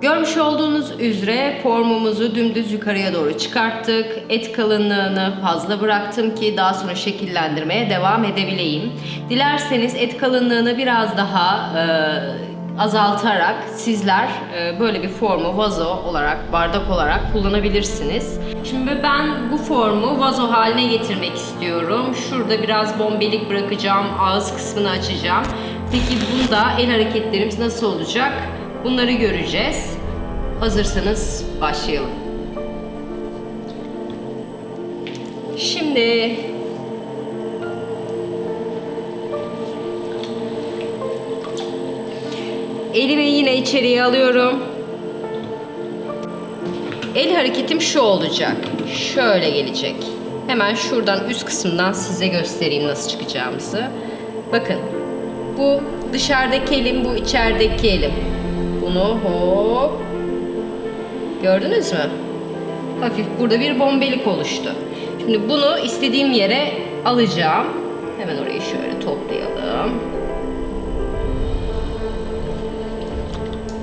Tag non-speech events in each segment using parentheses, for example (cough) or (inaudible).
Görmüş olduğunuz üzere formumuzu dümdüz yukarıya doğru çıkarttık. Et kalınlığını fazla bıraktım ki daha sonra şekillendirmeye devam edebileyim. Dilerseniz et kalınlığını biraz daha e, azaltarak sizler e, böyle bir formu vazo olarak, bardak olarak kullanabilirsiniz. Şimdi ben bu formu vazo haline getirmek istiyorum. Şurada biraz bombelik bırakacağım, ağız kısmını açacağım. Peki bunda el hareketlerimiz nasıl olacak? Bunları göreceğiz. Hazırsanız başlayalım. Şimdi elimi yine içeriye alıyorum. El hareketim şu olacak. Şöyle gelecek. Hemen şuradan üst kısımdan size göstereyim nasıl çıkacağımızı. Bakın. Bu dışarıdaki elim, bu içerideki elim. Bunu hop. Gördünüz mü? Hafif burada bir bombelik oluştu. Şimdi bunu istediğim yere alacağım. Hemen orayı şöyle toplayalım.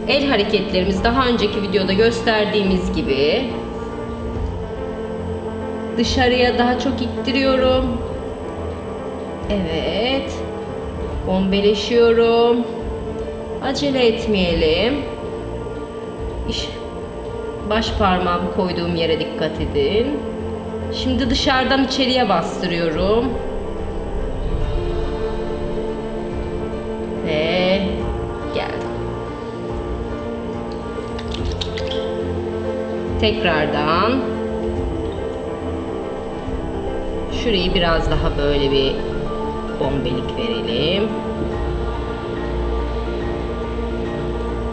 El hareketlerimiz daha önceki videoda gösterdiğimiz gibi dışarıya daha çok ittiriyorum. Evet. Bombeleşiyorum. Acele etmeyelim. İş, baş parmağımı koyduğum yere dikkat edin. Şimdi dışarıdan içeriye bastırıyorum. Tekrardan şurayı biraz daha böyle bir bombelik verelim.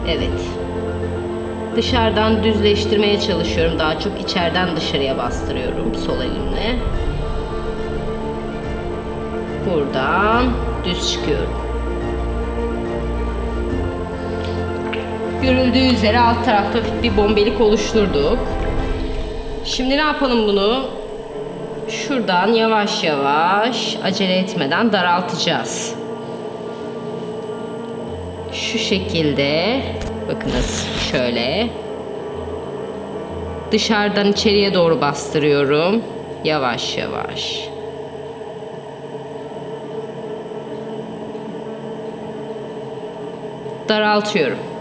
Evet. Dışarıdan düzleştirmeye çalışıyorum. Daha çok içeriden dışarıya bastırıyorum sol elimle. Buradan düz çıkıyorum. Görüldüğü üzere alt tarafta bir bombelik oluşturduk. Şimdi ne yapalım bunu? Şuradan yavaş yavaş acele etmeden daraltacağız. Şu şekilde bakınız şöyle dışarıdan içeriye doğru bastırıyorum. Yavaş yavaş. Daraltıyorum.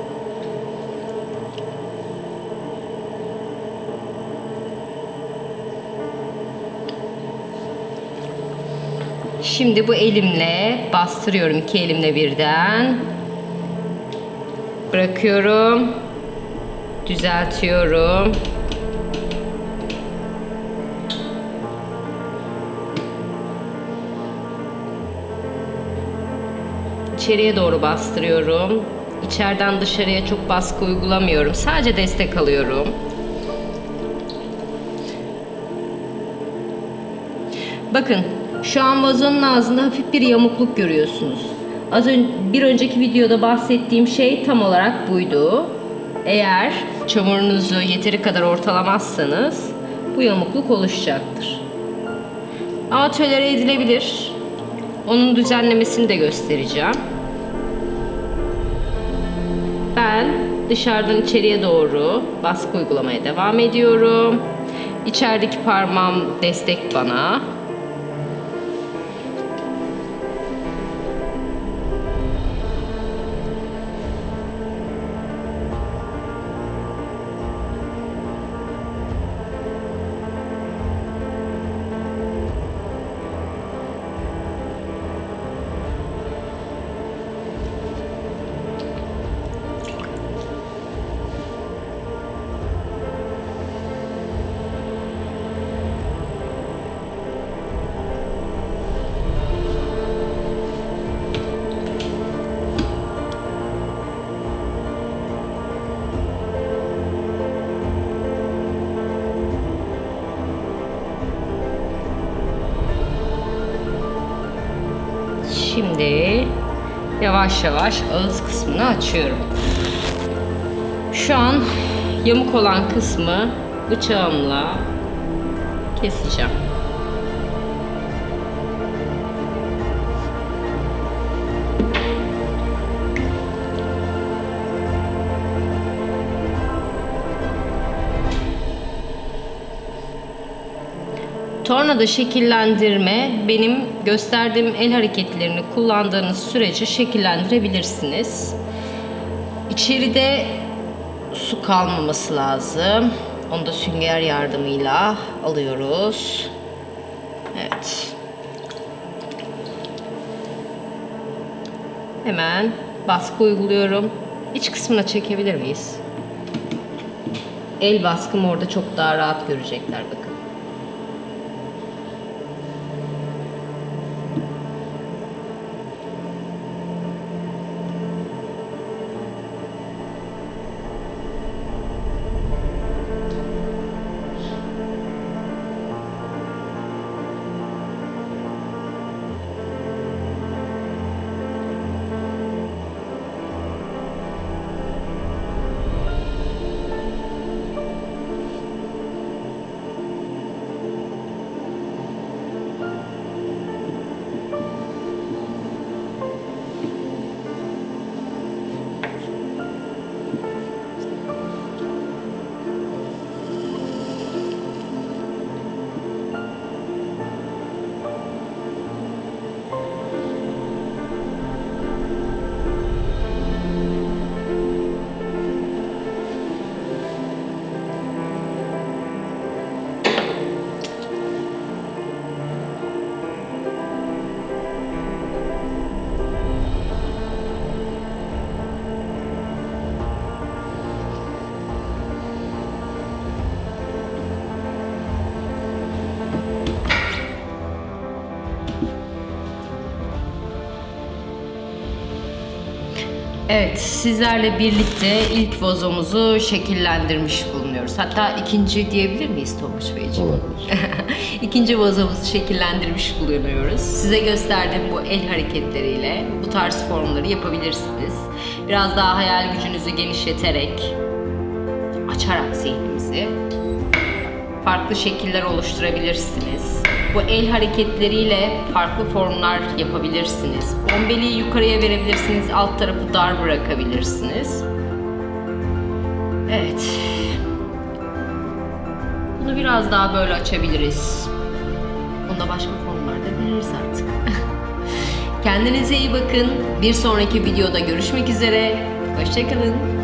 Şimdi bu elimle bastırıyorum iki elimle birden. Bırakıyorum. Düzeltiyorum. İçeriye doğru bastırıyorum. İçeriden dışarıya çok baskı uygulamıyorum. Sadece destek alıyorum. Bakın şu an vazonun ağzında hafif bir yamukluk görüyorsunuz. Az önce bir önceki videoda bahsettiğim şey tam olarak buydu. Eğer çamurunuzu yeteri kadar ortalamazsanız bu yamukluk oluşacaktır. Ama tolere edilebilir. Onun düzenlemesini de göstereceğim. Ben dışarıdan içeriye doğru baskı uygulamaya devam ediyorum. İçerideki parmağım destek bana. Şimdi yavaş yavaş ağız kısmını açıyorum. Şu an yamuk olan kısmı bıçağımla keseceğim. Sonra da şekillendirme benim gösterdiğim el hareketlerini kullandığınız sürece şekillendirebilirsiniz. İçeride su kalmaması lazım. Onu da sünger yardımıyla alıyoruz. Evet. Hemen baskı uyguluyorum. İç kısmına çekebilir miyiz? El baskım orada çok daha rahat görecekler bakın. Evet, sizlerle birlikte ilk vazomuzu şekillendirmiş bulunuyoruz. Hatta ikinci diyebilir miyiz Tonguç Beyciğim? Olabilir. (laughs) İkinci vazomuzu şekillendirmiş bulunuyoruz. Size gösterdiğim bu el hareketleriyle bu tarz formları yapabilirsiniz. Biraz daha hayal gücünüzü genişleterek, açarak zihnimizi farklı şekiller oluşturabilirsiniz. Bu el hareketleriyle farklı formlar yapabilirsiniz. Bombeliği yukarıya verebilirsiniz, alt tarafı dar bırakabilirsiniz. Evet. Bunu biraz daha böyle açabiliriz. Bunda başka formlar da veririz artık. (laughs) Kendinize iyi bakın. Bir sonraki videoda görüşmek üzere. Hoşçakalın.